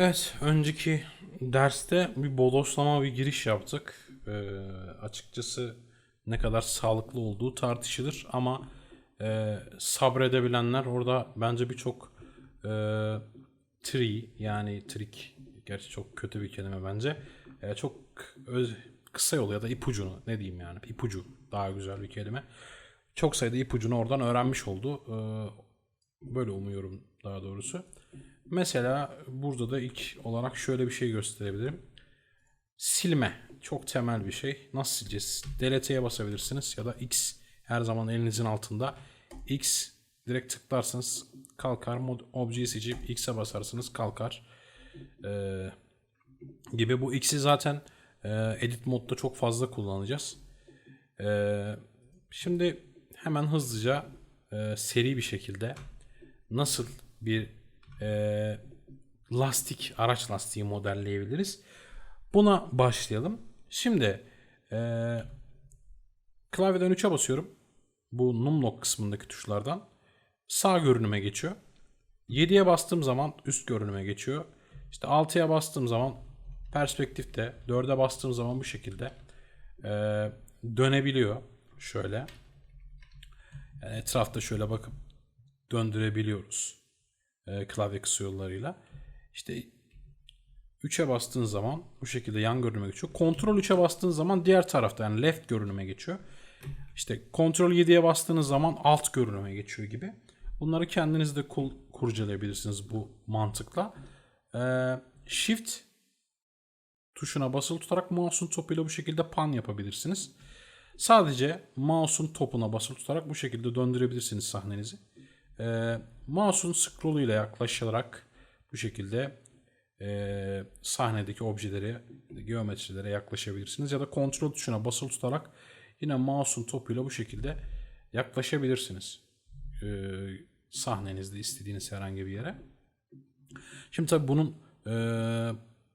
Evet, önceki derste bir bodoslama bir giriş yaptık. Ee, açıkçası ne kadar sağlıklı olduğu tartışılır ama e, sabredebilenler orada bence birçok e, tri yani trik gerçi çok kötü bir kelime bence e, çok öz, kısa yolu ya da ipucunu ne diyeyim yani ipucu daha güzel bir kelime. Çok sayıda ipucunu oradan öğrenmiş oldu. Ee, böyle umuyorum daha doğrusu. Mesela burada da ilk olarak şöyle bir şey gösterebilirim. Silme. Çok temel bir şey. Nasıl sileceğiz? Delete'ye basabilirsiniz ya da X her zaman elinizin altında. X direkt tıklarsanız kalkar. Mod, objeyi seçip X'e basarsınız kalkar. Ee, gibi bu X'i zaten e, edit modda çok fazla kullanacağız. Ee, şimdi hemen hızlıca e, seri bir şekilde nasıl bir e, lastik, araç lastiği modelleyebiliriz? Buna başlayalım. Şimdi e, klavyeden 3'e basıyorum. Bu numlock kısmındaki tuşlardan. Sağ görünüme geçiyor. 7'ye bastığım zaman üst görünüme geçiyor. İşte 6'ya bastığım zaman perspektifte, 4'e bastığım zaman bu şekilde e, dönebiliyor. Şöyle. Yani etrafta şöyle bakıp döndürebiliyoruz. E, klavye kısa yollarıyla. İşte 3'e bastığın zaman bu şekilde yan görünüme geçiyor. Kontrol 3'e bastığın zaman diğer tarafta yani left görünüme geçiyor. İşte kontrol 7'ye bastığınız zaman alt görünüme geçiyor gibi. Bunları kendiniz de kul- kurcalayabilirsiniz bu mantıkla. Ee, shift tuşuna basılı tutarak mouse'un topuyla bu şekilde pan yapabilirsiniz. Sadece mouse'un topuna basılı tutarak bu şekilde döndürebilirsiniz sahnenizi. Ee, mouse'un scroll ile yaklaşarak bu şekilde e, sahnedeki objelere, geometrilere yaklaşabilirsiniz. Ya da kontrol tuşuna basılı tutarak yine mouse'un topuyla bu şekilde yaklaşabilirsiniz. Ee, sahnenizde istediğiniz herhangi bir yere. Şimdi tabii bunun e,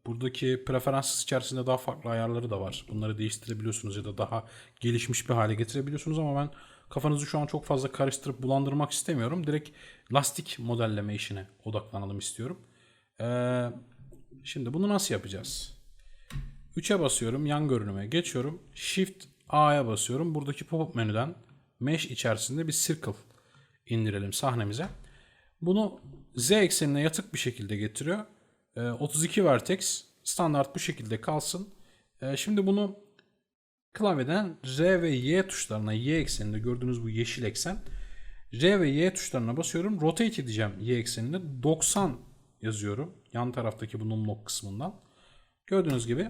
buradaki preferans içerisinde daha farklı ayarları da var. Bunları değiştirebiliyorsunuz ya da daha gelişmiş bir hale getirebiliyorsunuz ama ben kafanızı şu an çok fazla karıştırıp bulandırmak istemiyorum. Direkt lastik modelleme işine odaklanalım istiyorum. Ee, şimdi bunu nasıl yapacağız? 3'e basıyorum. Yan görünüme geçiyorum. Shift A'ya basıyorum. Buradaki pop-up menüden mesh içerisinde bir circle indirelim sahnemize. Bunu Z eksenine yatık bir şekilde getiriyor. Ee, 32 vertex standart bu şekilde kalsın. Ee, şimdi bunu klavyeden R ve Y tuşlarına Y ekseninde gördüğünüz bu yeşil eksen R ve Y tuşlarına basıyorum. Rotate edeceğim Y ekseninde 90 yazıyorum. Yan taraftaki bu numlock kısmından. Gördüğünüz gibi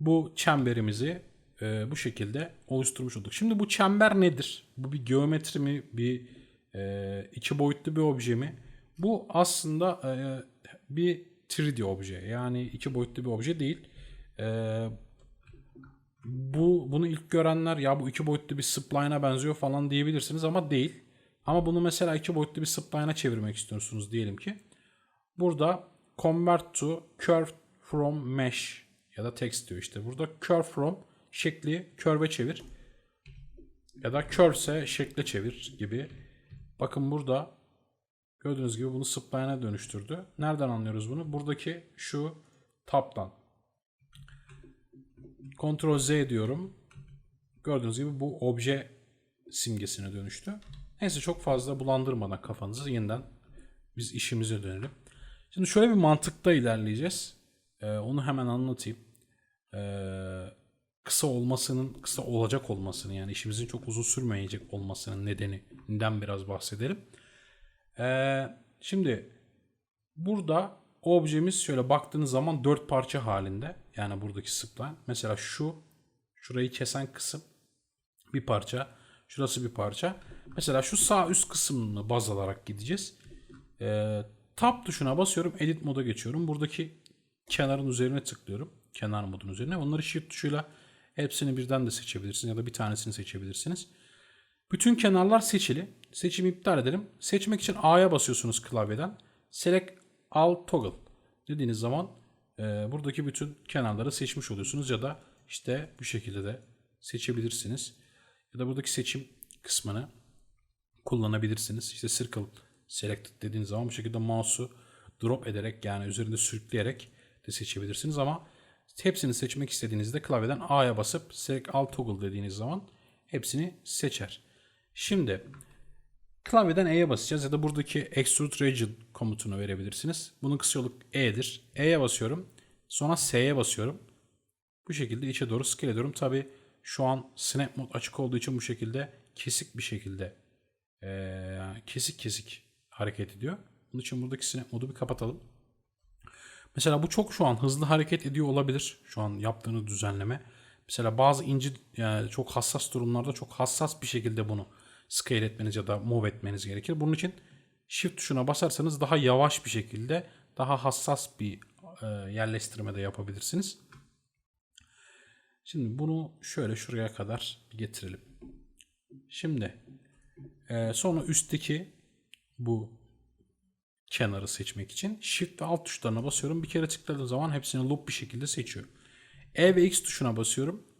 bu çemberimizi e, bu şekilde oluşturmuş olduk. Şimdi bu çember nedir? Bu bir geometri mi? Bir e, iki boyutlu bir obje mi? Bu aslında e, bir 3D obje. Yani iki boyutlu bir obje değil. E, bu bunu ilk görenler ya bu iki boyutlu bir spline'a benziyor falan diyebilirsiniz ama değil. Ama bunu mesela iki boyutlu bir spline'a çevirmek istiyorsunuz diyelim ki. Burada convert to curve from mesh ya da text diyor işte. Burada curve from şekli curve'e çevir. Ya da curve ise şekle çevir gibi. Bakın burada gördüğünüz gibi bunu spline'a dönüştürdü. Nereden anlıyoruz bunu? Buradaki şu tab'dan. Ctrl Z diyorum. Gördüğünüz gibi bu obje simgesine dönüştü. Neyse çok fazla bulandırmadan kafanızı yeniden biz işimize dönelim. Şimdi şöyle bir mantıkta ilerleyeceğiz. Ee, onu hemen anlatayım. Ee, kısa olmasının, kısa olacak olmasının yani işimizin çok uzun sürmeyecek olmasının nedeninden biraz bahsedelim. Ee, şimdi burada objemiz şöyle baktığınız zaman dört parça halinde. Yani buradaki spline. Mesela şu, şurayı kesen kısım bir parça. Şurası bir parça. Mesela şu sağ üst kısmını baz alarak gideceğiz. Ee, tab tuşuna basıyorum. Edit moda geçiyorum. Buradaki kenarın üzerine tıklıyorum. Kenar modun üzerine. Onları shift tuşuyla hepsini birden de seçebilirsiniz ya da bir tanesini seçebilirsiniz. Bütün kenarlar seçili. Seçimi iptal edelim. Seçmek için A'ya basıyorsunuz klavyeden. Select All Toggle dediğiniz zaman e, buradaki bütün kenarları seçmiş oluyorsunuz ya da işte bu şekilde de seçebilirsiniz. Ya da buradaki seçim kısmını kullanabilirsiniz. İşte Circle Select dediğiniz zaman bu şekilde mouse'u drop ederek yani üzerinde sürükleyerek de seçebilirsiniz ama hepsini seçmek istediğinizde klavyeden A'ya basıp Select Alt Toggle dediğiniz zaman hepsini seçer. Şimdi klavyeden E'ye basacağız ya da buradaki Extrude Region komutunu verebilirsiniz. Bunun kısa yolu E'dir. E'ye basıyorum. Sonra S'ye basıyorum. Bu şekilde içe doğru scale ediyorum. Tabi şu an Snap Mode açık olduğu için bu şekilde kesik bir şekilde eee, kesik kesik hareket ediyor. Bunun için buradaki Snap Mode'u bir kapatalım. Mesela bu çok şu an hızlı hareket ediyor olabilir. Şu an yaptığınız düzenleme. Mesela bazı ince yani çok hassas durumlarda çok hassas bir şekilde bunu scale etmeniz ya da move etmeniz gerekir. Bunun için shift tuşuna basarsanız daha yavaş bir şekilde daha hassas bir e, yerleştirme de yapabilirsiniz. Şimdi bunu şöyle şuraya kadar getirelim. Şimdi e, sonra üstteki bu kenarı seçmek için Shift ve Alt tuşlarına basıyorum. Bir kere tıkladığım zaman hepsini loop bir şekilde seçiyor. E ve X tuşuna basıyorum.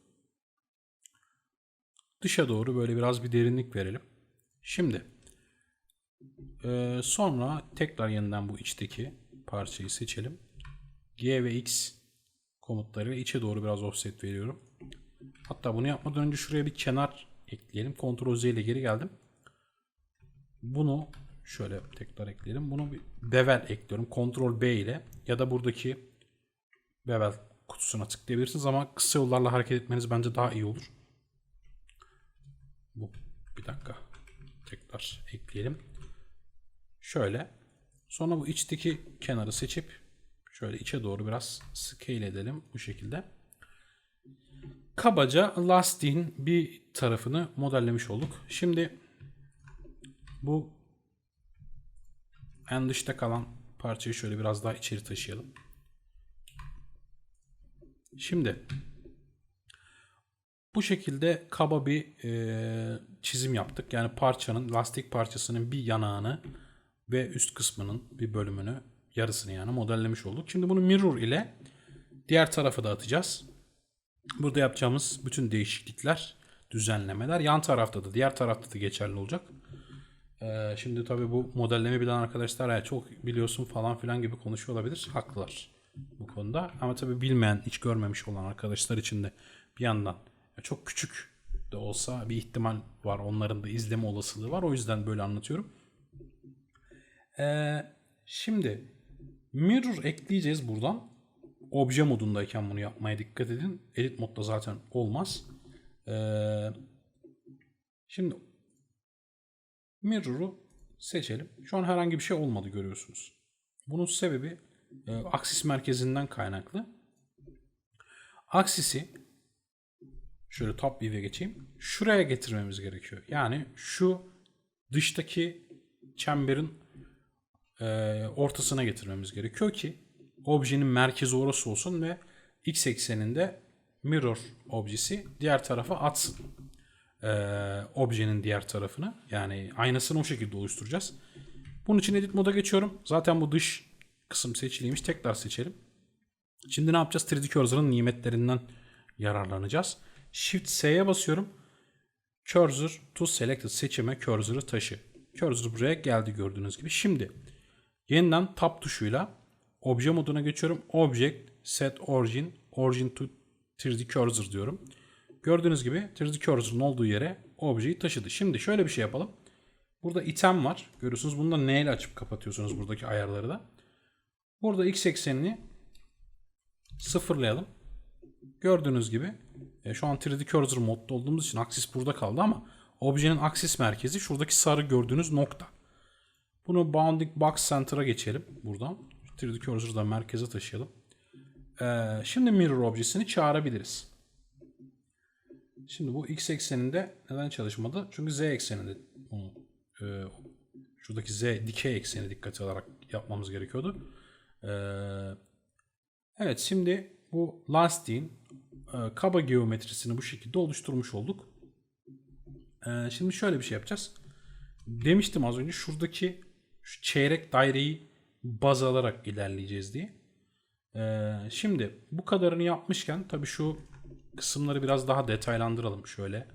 Dışa doğru böyle biraz bir derinlik verelim. Şimdi e, sonra tekrar yeniden bu içteki parçayı seçelim. G ve X komutlarıyla içe doğru biraz offset veriyorum. Hatta bunu yapmadan önce şuraya bir kenar ekleyelim. Ctrl Z ile geri geldim. Bunu şöyle tekrar ekleyelim. Bunu bir bevel ekliyorum. Ctrl B ile ya da buradaki bevel kutusuna tıklayabilirsiniz ama kısa yollarla hareket etmeniz bence daha iyi olur. Bu bir dakika. Tekrar ekleyelim. Şöyle. Sonra bu içteki kenarı seçip şöyle içe doğru biraz scale edelim bu şekilde. Kabaca lastiğin bir tarafını modellemiş olduk. Şimdi bu en dışta kalan parçayı şöyle biraz daha içeri taşıyalım. Şimdi bu şekilde kaba bir e, çizim yaptık. Yani parçanın, lastik parçasının bir yanağını ve üst kısmının bir bölümünü, yarısını yani modellemiş olduk. Şimdi bunu mirror ile diğer tarafa da atacağız. Burada yapacağımız bütün değişiklikler, düzenlemeler yan tarafta da, diğer tarafta da geçerli olacak. Ee, şimdi tabii bu modelleme bilen arkadaşlar ya çok biliyorsun falan filan gibi konuşuyor olabilir. Haklılar bu konuda. Ama tabii bilmeyen, hiç görmemiş olan arkadaşlar için de bir yandan çok küçük de olsa bir ihtimal var. Onların da izleme olasılığı var. O yüzden böyle anlatıyorum. Ee, şimdi mirror ekleyeceğiz buradan. Obje modundayken bunu yapmaya dikkat edin. Edit modda zaten olmaz. Ee, şimdi mirror'u seçelim. Şu an herhangi bir şey olmadı görüyorsunuz. Bunun sebebi e, aksis merkezinden kaynaklı. Aksisi şöyle top view'e geçeyim. Şuraya getirmemiz gerekiyor. Yani şu dıştaki çemberin e, ortasına getirmemiz gerekiyor ki objenin merkezi orası olsun ve x ekseninde mirror objesi diğer tarafa atsın. E, objenin diğer tarafını. Yani aynasını o şekilde oluşturacağız. Bunun için edit moda geçiyorum. Zaten bu dış kısım seçiliymiş. Tekrar seçelim. Şimdi ne yapacağız? 3D Cursor'ın nimetlerinden yararlanacağız. Shift S'ye basıyorum. Cursor to selected seçime cursor'ı taşı. Cursor buraya geldi gördüğünüz gibi. Şimdi yeniden tab tuşuyla obje moduna geçiyorum. Object set origin origin to 3D cursor diyorum. Gördüğünüz gibi 3D cursor'ın olduğu yere objeyi taşıdı. Şimdi şöyle bir şey yapalım. Burada item var. Görüyorsunuz bunu da N ile açıp kapatıyorsunuz buradaki ayarları da. Burada x eksenini sıfırlayalım. Gördüğünüz gibi e, şu an 3D cursor modda olduğumuz için aksis burada kaldı ama objenin aksis merkezi şuradaki sarı gördüğünüz nokta. Bunu bounding box center'a geçelim buradan. 3D cursor'ı da merkeze taşıyalım. E, şimdi mirror objesini çağırabiliriz. Şimdi bu x ekseninde neden çalışmadı? Çünkü z ekseninde bunu e, şuradaki z dikey ekseni dikkate alarak yapmamız gerekiyordu. E, evet şimdi bu e, kaba geometrisini bu şekilde oluşturmuş olduk. E, şimdi şöyle bir şey yapacağız. Demiştim az önce şuradaki şu çeyrek daireyi baz alarak ilerleyeceğiz diye. E, şimdi bu kadarını yapmışken tabii şu kısımları biraz daha detaylandıralım şöyle.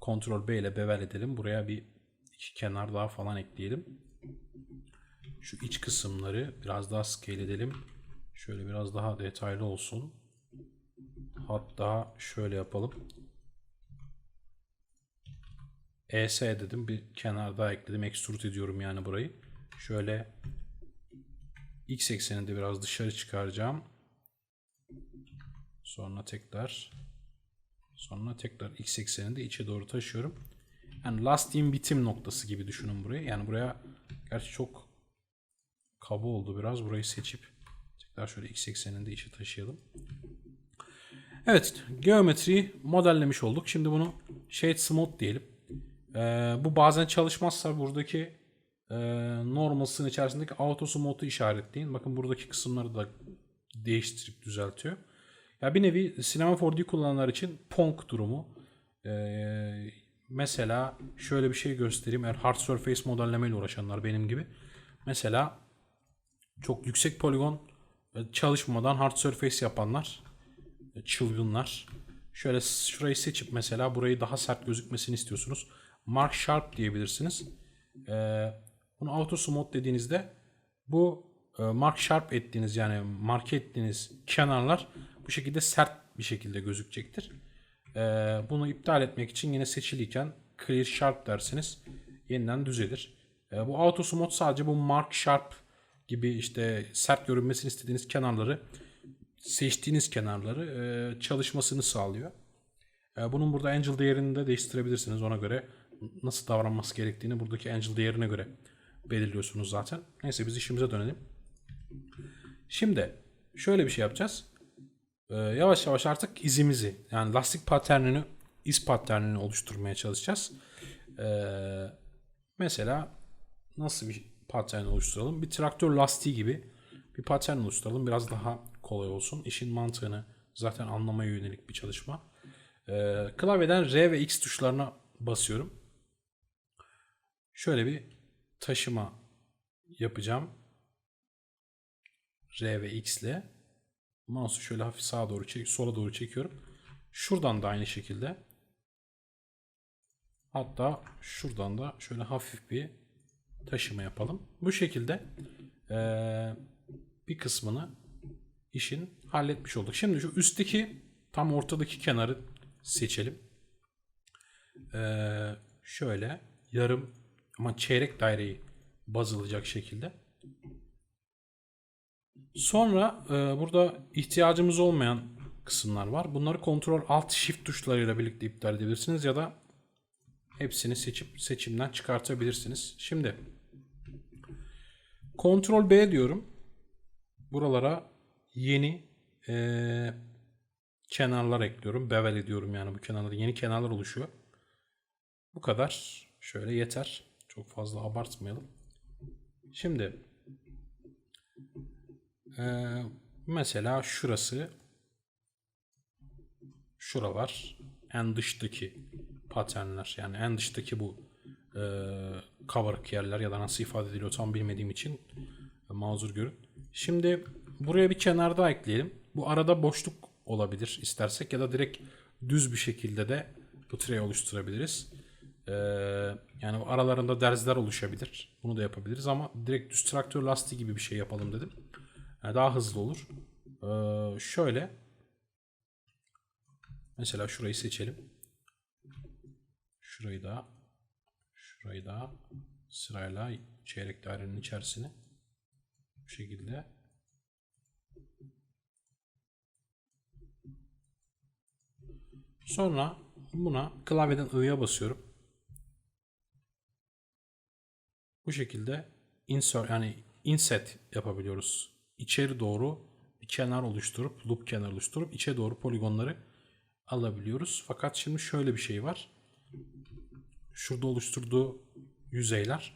Ctrl B ile bevel edelim. Buraya bir iki kenar daha falan ekleyelim. şu iç kısımları biraz daha scale edelim. Şöyle biraz daha detaylı olsun. Hatta şöyle yapalım. ES dedim. Bir kenarda ekledim. Extrude ediyorum yani burayı. Şöyle X eksenini de biraz dışarı çıkaracağım. Sonra tekrar sonra tekrar X eksenini de içe doğru taşıyorum. Yani lastiğin bitim noktası gibi düşünün burayı. Yani buraya gerçi çok kaba oldu biraz. Burayı seçip tekrar şöyle X eksenini de içe taşıyalım. Evet, geometriyi modellemiş olduk. Şimdi bunu shade smooth diyelim. Ee, bu bazen çalışmazsa buradaki e, normals'ın içerisindeki auto smooth'u işaretleyin. Bakın buradaki kısımları da değiştirip düzeltiyor. Ya bir nevi Cinema 4D kullananlar için Ponk durumu. Ee, mesela şöyle bir şey göstereyim. Eğer hard surface modellemeyle uğraşanlar benim gibi. Mesela çok yüksek poligon çalışmadan hard surface yapanlar çılgınlar. Şöyle şurayı seçip mesela burayı daha sert gözükmesini istiyorsunuz. Mark Sharp diyebilirsiniz. Ee, bunu auto smooth dediğinizde bu e, mark sharp ettiğiniz yani marke ettiğiniz kenarlar bu şekilde sert bir şekilde gözükecektir. Ee, bunu iptal etmek için yine seçiliyken clear sharp dersiniz. Yeniden düzelir. Ee, bu auto smooth sadece bu mark sharp gibi işte sert görünmesini istediğiniz kenarları seçtiğiniz kenarları çalışmasını sağlıyor. Bunun burada angel değerini de değiştirebilirsiniz. Ona göre nasıl davranması gerektiğini buradaki angel değerine göre belirliyorsunuz zaten. Neyse biz işimize dönelim. Şimdi şöyle bir şey yapacağız. Yavaş yavaş artık izimizi yani lastik paternini iz paternini oluşturmaya çalışacağız. Mesela nasıl bir patern oluşturalım? Bir traktör lastiği gibi bir patern oluşturalım. Biraz daha kolay olsun. İşin mantığını zaten anlamaya yönelik bir çalışma. Ee, klavyeden R ve X tuşlarına basıyorum. Şöyle bir taşıma yapacağım. R ve X ile. Mouse'u şöyle hafif sağa doğru çek, sola doğru çekiyorum. Şuradan da aynı şekilde. Hatta şuradan da şöyle hafif bir taşıma yapalım. Bu şekilde eee, bir kısmını işin halletmiş olduk. Şimdi şu üstteki tam ortadaki kenarı seçelim. Eee, şöyle yarım ama çeyrek daireyi baz alacak şekilde. Sonra e, burada ihtiyacımız olmayan kısımlar var. Bunları kontrol alt shift tuşlarıyla birlikte iptal edebilirsiniz ya da hepsini seçip seçimden çıkartabilirsiniz. Şimdi kontrol B diyorum. Buralara yeni e, kenarlar ekliyorum. Bevel ediyorum yani bu kenarlara yeni kenarlar oluşuyor. Bu kadar. Şöyle yeter. Çok fazla abartmayalım. Şimdi ee, mesela şurası şuralar en dıştaki paternler yani en dıştaki bu e, kabarık yerler ya da nasıl ifade ediliyor tam bilmediğim için e, mazur görün. Şimdi buraya bir kenar daha ekleyelim. Bu arada boşluk olabilir istersek ya da direkt düz bir şekilde de bu treyi oluşturabiliriz. Ee, yani aralarında derzler oluşabilir. Bunu da yapabiliriz ama direkt düz traktör lastiği gibi bir şey yapalım dedim. Yani daha hızlı olur. Ee, şöyle. Mesela şurayı seçelim. Şurayı da şurayı da sırayla çeyrek dairenin içerisine bu şekilde Sonra buna klavyeden I'ya basıyorum. Bu şekilde insert yani inset yapabiliyoruz. İçeri doğru bir kenar oluşturup loop kenar oluşturup içe doğru poligonları alabiliyoruz. Fakat şimdi şöyle bir şey var. Şurada oluşturduğu yüzeyler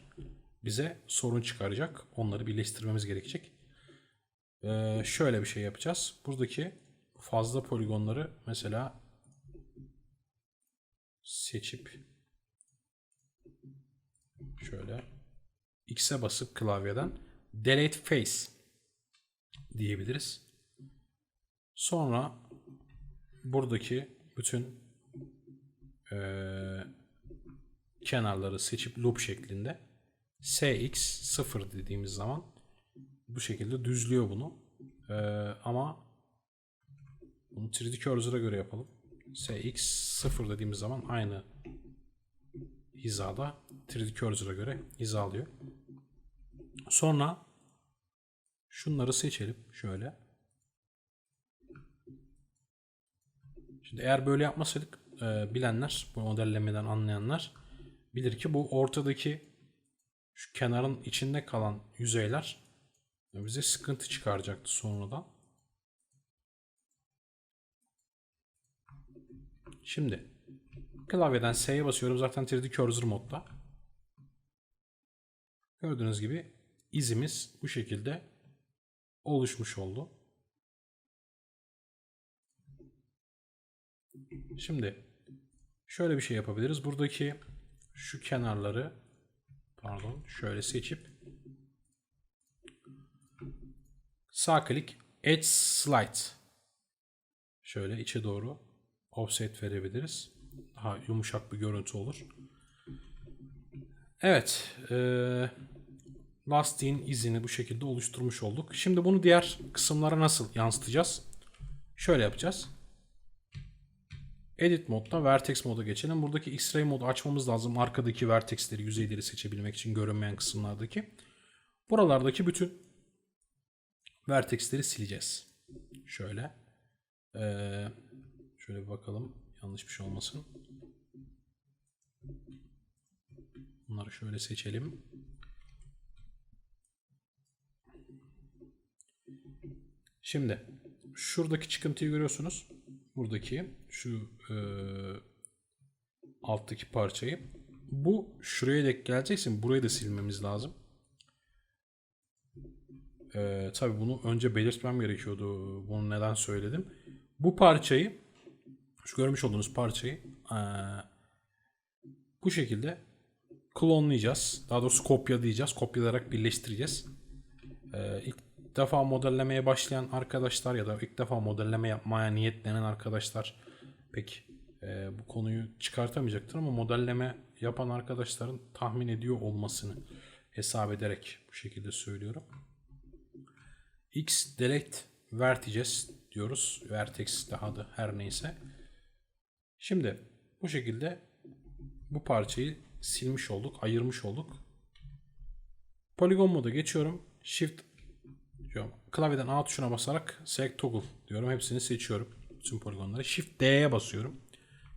bize sorun çıkaracak. Onları birleştirmemiz gerekecek. Ee, şöyle bir şey yapacağız. Buradaki fazla poligonları mesela seçip şöyle X'e basıp klavyeden delete face diyebiliriz. Sonra buradaki bütün eee, kenarları seçip loop şeklinde SX 0 dediğimiz zaman bu şekilde düzlüyor bunu. Ee, ama bunu 3D Cursor'a göre yapalım. SX 0 dediğimiz zaman aynı hizada 3D Cursor'a göre hizalıyor. Sonra şunları seçelim şöyle. Şimdi eğer böyle yapmasaydık e, bilenler, bu modellemeden anlayanlar bilir ki bu ortadaki şu kenarın içinde kalan yüzeyler bize sıkıntı çıkaracaktı sonradan. Şimdi klavyeden S'ye basıyorum. Zaten 3D Cursor modda. Gördüğünüz gibi izimiz bu şekilde oluşmuş oldu. Şimdi şöyle bir şey yapabiliriz. Buradaki şu kenarları pardon şöyle seçip sağ klik Edge Slide şöyle içe doğru offset verebiliriz. Daha yumuşak bir görüntü olur. Evet. eee lastiğin izini bu şekilde oluşturmuş olduk. Şimdi bunu diğer kısımlara nasıl yansıtacağız? Şöyle yapacağız. Edit modda Vertex moda geçelim. Buradaki X-Ray modu açmamız lazım. Arkadaki vertexleri, yüzeyleri seçebilmek için görünmeyen kısımlardaki. Buralardaki bütün vertexleri sileceğiz. Şöyle. Ee, şöyle bakalım. Yanlış bir şey olmasın. Bunları şöyle seçelim. Şimdi şuradaki çıkıntıyı görüyorsunuz. Buradaki şu e, alttaki parçayı. Bu şuraya denk geleceksin. Burayı da silmemiz lazım. E, tabii bunu önce belirtmem gerekiyordu. Bunu neden söyledim. Bu parçayı şu görmüş olduğunuz parçayı e, bu şekilde klonlayacağız. Daha doğrusu kopyalayacağız. Kopyalayarak birleştireceğiz. E, ilk defa modellemeye başlayan arkadaşlar ya da ilk defa modelleme yapmaya niyetlenen arkadaşlar pek e, bu konuyu çıkartamayacaktır ama modelleme yapan arkadaşların tahmin ediyor olmasını hesap ederek bu şekilde söylüyorum. X delete vertices diyoruz. Vertex daha da her neyse. Şimdi bu şekilde bu parçayı silmiş olduk, ayırmış olduk. Polygon moda geçiyorum. Shift diyorum. Klavyeden A tuşuna basarak select toggle diyorum. Hepsini seçiyorum. Tüm poligonları. Shift D'ye basıyorum.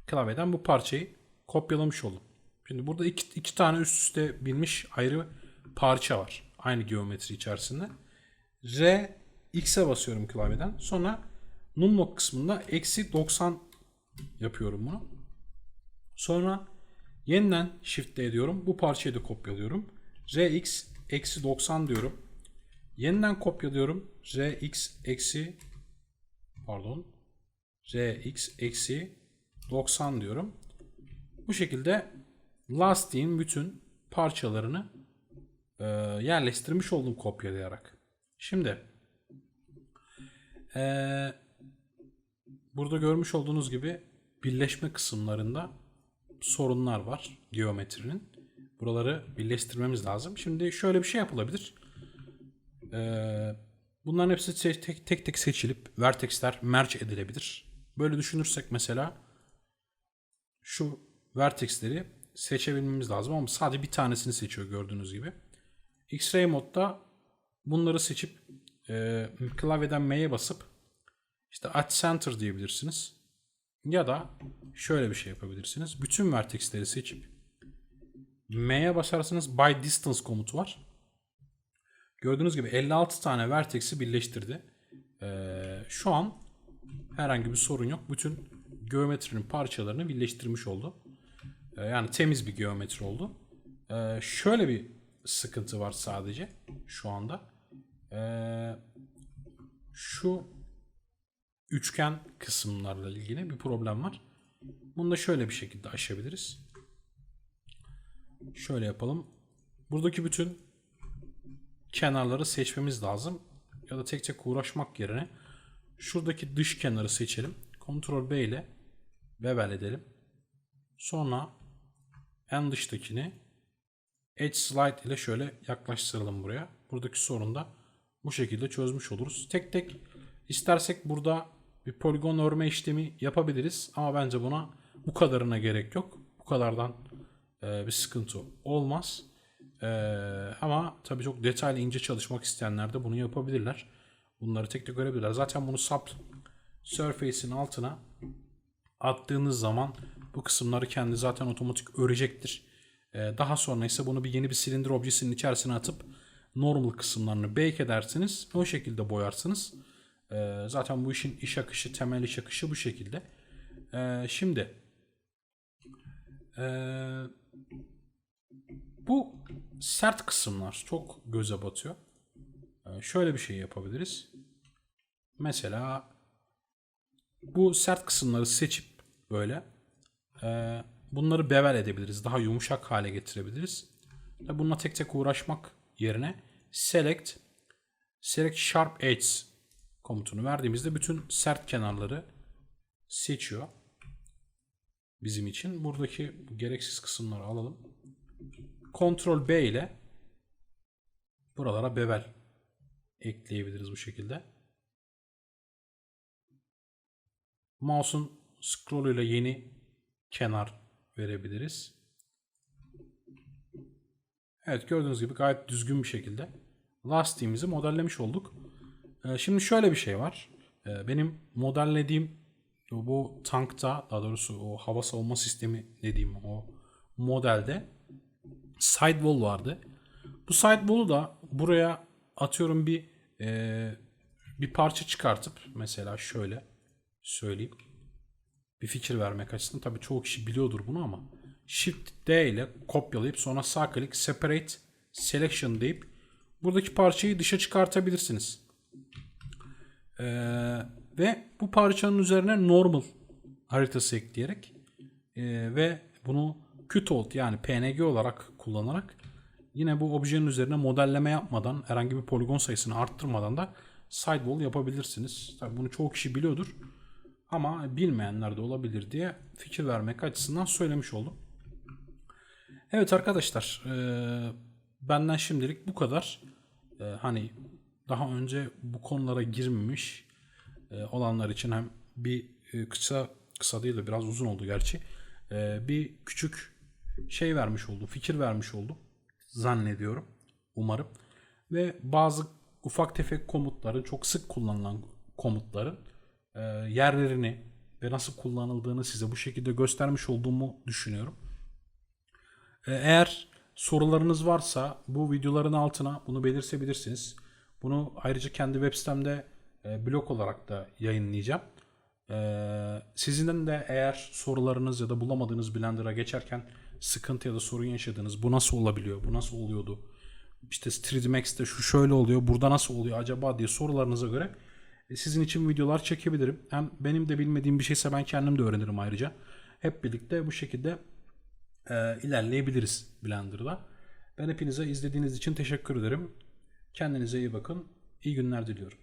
Klavyeden bu parçayı kopyalamış oldum. Şimdi burada iki, iki tane üst üste binmiş ayrı parça var. Aynı geometri içerisinde. R X'e basıyorum klavyeden. Sonra numlock kısmında eksi 90 yapıyorum bunu. Sonra yeniden Shift D diyorum. Bu parçayı da kopyalıyorum. Rx eksi 90 diyorum. Yeniden kopyalıyorum. Rx eksi pardon Rx eksi 90 diyorum. Bu şekilde lastiğin bütün parçalarını e, yerleştirmiş oldum kopyalayarak. Şimdi e, burada görmüş olduğunuz gibi birleşme kısımlarında sorunlar var geometrinin. Buraları birleştirmemiz lazım. Şimdi şöyle bir şey yapılabilir. Ee, bunların hepsi tek, tek tek seçilip vertexler merge edilebilir. Böyle düşünürsek mesela şu vertexleri seçebilmemiz lazım ama sadece bir tanesini seçiyor gördüğünüz gibi. X-Ray modda bunları seçip e, klavyeden M'ye basıp işte at center diyebilirsiniz. Ya da şöyle bir şey yapabilirsiniz. Bütün vertexleri seçip M'ye basarsanız by distance komutu var. Gördüğünüz gibi 56 tane vertex'i birleştirdi. Ee, şu an herhangi bir sorun yok. Bütün geometrinin parçalarını birleştirmiş oldu. Ee, yani temiz bir geometri oldu. Ee, şöyle bir sıkıntı var sadece şu anda. Ee, şu üçgen kısımlarla ilgili bir problem var. Bunu da şöyle bir şekilde aşabiliriz. Şöyle yapalım. Buradaki bütün kenarları seçmemiz lazım. Ya da tek tek uğraşmak yerine şuradaki dış kenarı seçelim. Ctrl B ile bevel edelim. Sonra en dıştakini Edge Slide ile şöyle yaklaştıralım buraya. Buradaki sorunu da bu şekilde çözmüş oluruz. Tek tek istersek burada bir poligon örme işlemi yapabiliriz. Ama bence buna bu kadarına gerek yok. Bu kadardan e, bir sıkıntı olmaz. E, ama tabii çok detaylı ince çalışmak isteyenler de bunu yapabilirler. Bunları tek tek görebilirler. Zaten bunu sub surface'in altına attığınız zaman bu kısımları kendi zaten otomatik örecektir. Ee, daha sonra ise bunu bir yeni bir silindir objesinin içerisine atıp normal kısımlarını bake edersiniz. O şekilde boyarsınız. Ee, zaten bu işin iş akışı, temel iş akışı bu şekilde. Ee, şimdi ee, bu sert kısımlar çok göze batıyor. Ee, şöyle bir şey yapabiliriz. Mesela bu sert kısımları seçip böyle e, bunları bevel edebiliriz. Daha yumuşak hale getirebiliriz. Bununla tek tek uğraşmak yerine select select sharp edges komutunu verdiğimizde bütün sert kenarları seçiyor. Bizim için. Buradaki gereksiz kısımları alalım. Ctrl B ile buralara bevel ekleyebiliriz bu şekilde. Mouse'un scroll ile yeni kenar verebiliriz. Evet gördüğünüz gibi gayet düzgün bir şekilde lastiğimizi modellemiş olduk. Ee, şimdi şöyle bir şey var. Ee, benim modellediğim bu tankta daha doğrusu o hava savunma sistemi dediğim o modelde sidewall vardı. Bu sidewall'u da buraya atıyorum bir e, bir parça çıkartıp mesela şöyle söyleyeyim. Bir fikir vermek açısından tabii çoğu kişi biliyordur bunu ama Shift D ile kopyalayıp sonra sağ klik Separate Selection deyip buradaki parçayı dışa çıkartabilirsiniz. Ee, ve bu parçanın üzerine normal haritası ekleyerek e, ve bunu Qtoled yani PNG olarak kullanarak yine bu objenin üzerine modelleme yapmadan herhangi bir poligon sayısını arttırmadan da sidewall yapabilirsiniz. Tabii bunu çoğu kişi biliyordur. Ama bilmeyenler de olabilir diye fikir vermek açısından söylemiş oldum. Evet arkadaşlar e, benden şimdilik bu kadar. E, hani daha önce bu konulara girmemiş e, olanlar için hem bir e, kısa kısa değil de biraz uzun oldu gerçi. E, bir küçük şey vermiş oldum, fikir vermiş oldum zannediyorum. Umarım. Ve bazı ufak tefek komutların çok sık kullanılan komutların yerlerini ve nasıl kullanıldığını size bu şekilde göstermiş olduğumu düşünüyorum. Eğer sorularınız varsa bu videoların altına bunu belirtebilirsiniz. Bunu ayrıca kendi web sitemde e, blog olarak da yayınlayacağım. E, sizin de eğer sorularınız ya da bulamadığınız Blender'a geçerken sıkıntı ya da sorun yaşadığınız bu nasıl olabiliyor, bu nasıl oluyordu, işte 3D Max'te şu şöyle oluyor, burada nasıl oluyor acaba diye sorularınıza göre e, sizin için videolar çekebilirim. Hem benim de bilmediğim bir şeyse ben kendim de öğrenirim ayrıca. Hep birlikte bu şekilde e, ilerleyebiliriz Blender'da. Ben hepinize izlediğiniz için teşekkür ederim. Kendinize iyi bakın. İyi günler diliyorum.